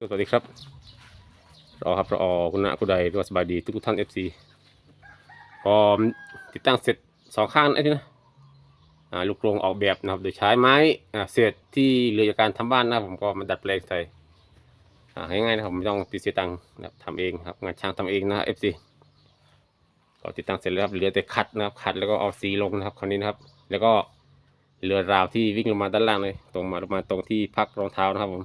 สวัสดีครับรอครับรอคุณณะคุณใดรวสบายดีทุกท่านเอฟซีพอติดตั้งเสร็จสองข้างไอ้นี่นะลูกกรงออกแบบนะครับ โดยใช้ไม้เศษที่เหลือจากการทำบ้านนะผมก็มาดัดแปลงใส่ง่ายๆนะครับผมไม่ต้องติดเสียตังค์นะทำเองครับงานช่างทำเองนะเอฟซีก็ติดตั้งเสร็จแล้วครับเหลือแต่ขัดนะครับขัดแล้วก็เอาสีลงนะครับคราวนี้นะครับ แล้วก็เรือราวที่วิ่งลงมาด้านล่างเลย ตรงมาลงมาตรงที่พักรองเท้านะครับผม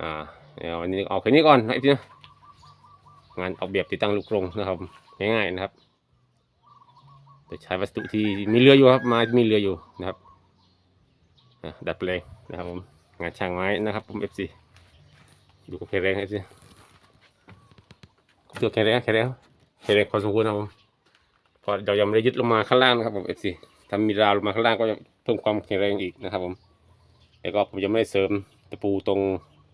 อ่าเดี๋ยวอันนี้เอาแค่นี้ก่อนนะไอ้พี่นะงานออกแบบติดตั้งลูกกรงนะครับง่ายๆนะครับแต่ใช้วัสดุที่มีเรืออยู่ครับม้มีเรืออยู่นะครับดัดแปลงนะครับผมงานช่างไม้นะครับผม FC ดูแข็งแรงไอ้พี่ตัวแข็งแรงแข็งแรงแข็งแรงพอสมควรนะครับผมเพอเรายังไม่ได้ยึดลงมาข้างล่างนะครับผม FC ถ้ามีราวลงมาข้างล่างก็จะเพิ่มความแข็งแรงอีกนะครับผมแล้วก็ผมยังไม่ได้เสริมตะปูตรง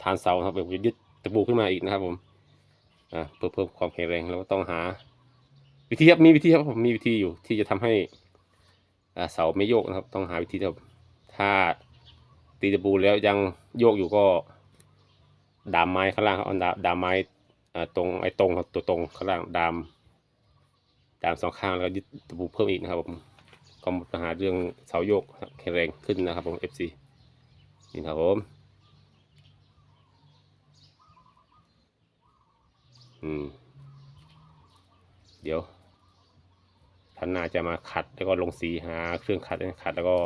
ฐานเสาครับผมจะยึดตะปูขึ้นมาอีกนะครับผมอ่าเพื่อเพิ่มความแข็งแรงเราก็ต้องหา วิธีครับมีวิธีครับผมมีวิธีอยู่ที่จะทำให้อ่าเสาไม่โยกนะครับ ต้องหาวิธีครับถ้าตีตะปูแล้วยังโยกอยู่ก็ดามไม้ข้างล่างครับเอาดามดามไม้ตรงไอ้ตรงครับตัวตรงข้างล่างดามดามสองข้างแล้วยึดตะปูเพิ่มอีกนะครับผมก็หมดปัญหาเรื่องเสาโยกแข็งแรงขึ้นนะครับผม FC นี่ครับผม อืม เดี๋ยวท่านน่าจะมาขัดแล้วก็ลงสีหาเครื่องขัดขัดแล้วก็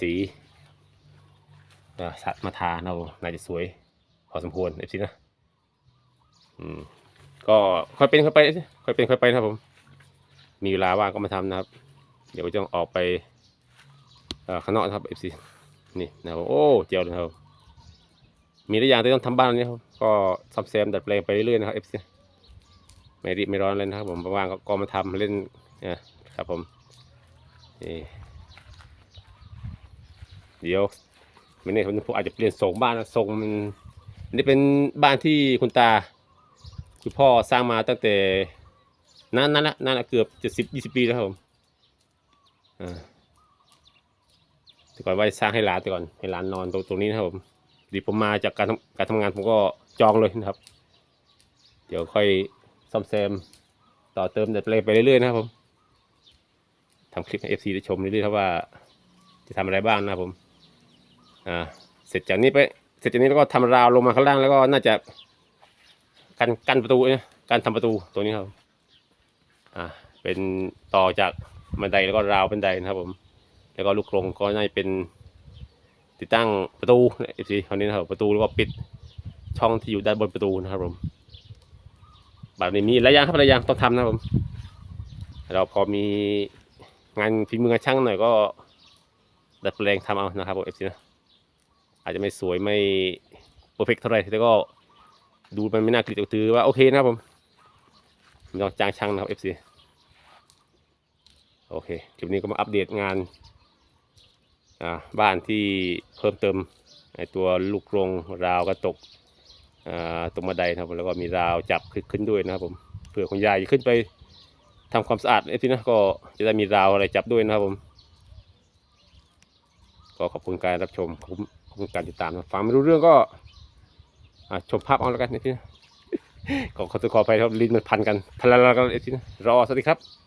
สีสัตว์มาทาเราน่าจะสวยพอสมควรเอฟซีนะ อืม ก็ค่อยเป็นค่อยไปค่อยเป็นค่อยไปนะครับผม มีเวลาว่างก็มาทำนะครับ เดี๋ยวจะต้องออกไปเอ่อข้างนอกนะครับเอฟซีนี่นะครับโอ้เจียวเลยครับมีหลายอย่างที่ต้องทำบ้านนี่ครับ ก็ซ่อมแซมดัดแปลงไปเรื่อยๆนะครับเอฟซีไม่รีบไม่ร้อนเลยนะครับ ผมว่างก็ก็มาทำเล่นนะครับผมนี่เดี๋ยวไม่แน่ผมอาจจะเปลี่ยนทรงบ้านนะทรงมันนี่เป็นบ้านที่คุณตา คุณพ่อสร้างมาตั้งแต่นั้นนั้นละนั้นละเกือบเจะสิบยี่สิบปีแล้วครับผมอ่าแต่ก่อนว่าจะสร้างให้หลานแต่ก่อนให้หลานนอนตรงตรงนี้นะครับผมดีผมมาจากการการทำงานผมก็จองเลยนะครับ เดี๋ยวค่อยซ่อมแซมต่อเติมดัดแปลงไปเรื่อยๆนะครับผมทำคลิปให้เอฟซีได้ชมเรื่อยๆครับว่า จะทำอะไรบ้างนะครับผม อ่า เสร็จจากนี้ไป เสร็จจากนี้แล้วก็ทำราวลงมาข้างล่างแล้วก็น่าจะกันกันประตูเนี่ยการทำประตูตัวนี้ครับ อ่า เป็นต่อจากบันไดแล้วก็ราวบันไดนะครับผม แล้วก็ลูกกรงก็น่าจะเป็นติดตั้งประตูเอฟซีคราวนี้นะครับประตูแล้วก็ปิด ช่องที่อยู่ด้านบนประตูนะครับผมแบบนี้มีหลายอย่างครับหลายอย่างต้องทำนะครับผม เราพอมีงานฝีมืองานช่างหน่อยก็ดัดแปลงทำเอานะครับผมเอฟซีนะอาจจะไม่สวยไม่เพอร์เฟกเท่าไหร่แต่ก็ดูมันไม่น่าเกลียดถือว่าโอเคนะครับผมไม่ต้องจ้างช่างนะครับเอฟซีโอเคคลิปนี้ก็มาอัปเดตงานบ้านที่เพิ่มเติมไอตัวลูกกรงราวกระตก ตรงบันไดนะครับแล้วก็มีราวจับขึ้นด้วยนะครับผมเผื่อคุณยายจะขึ้นไปทำความสะอาดไอ้ที่นะก็จะได้มีราวอะไรจับด้วยนะครับผมก็ขอบคุณการรับชมขอบคุณขอบคุณการติดตามนะฟังไม่รู้เรื่องก็ชมภาพเอาแล้วกันไอ้ที่นะขอขอตัวขอไปครับลิ้นมันพันกันพันละละกันไอ้ที่นะรอสวัสดีครับ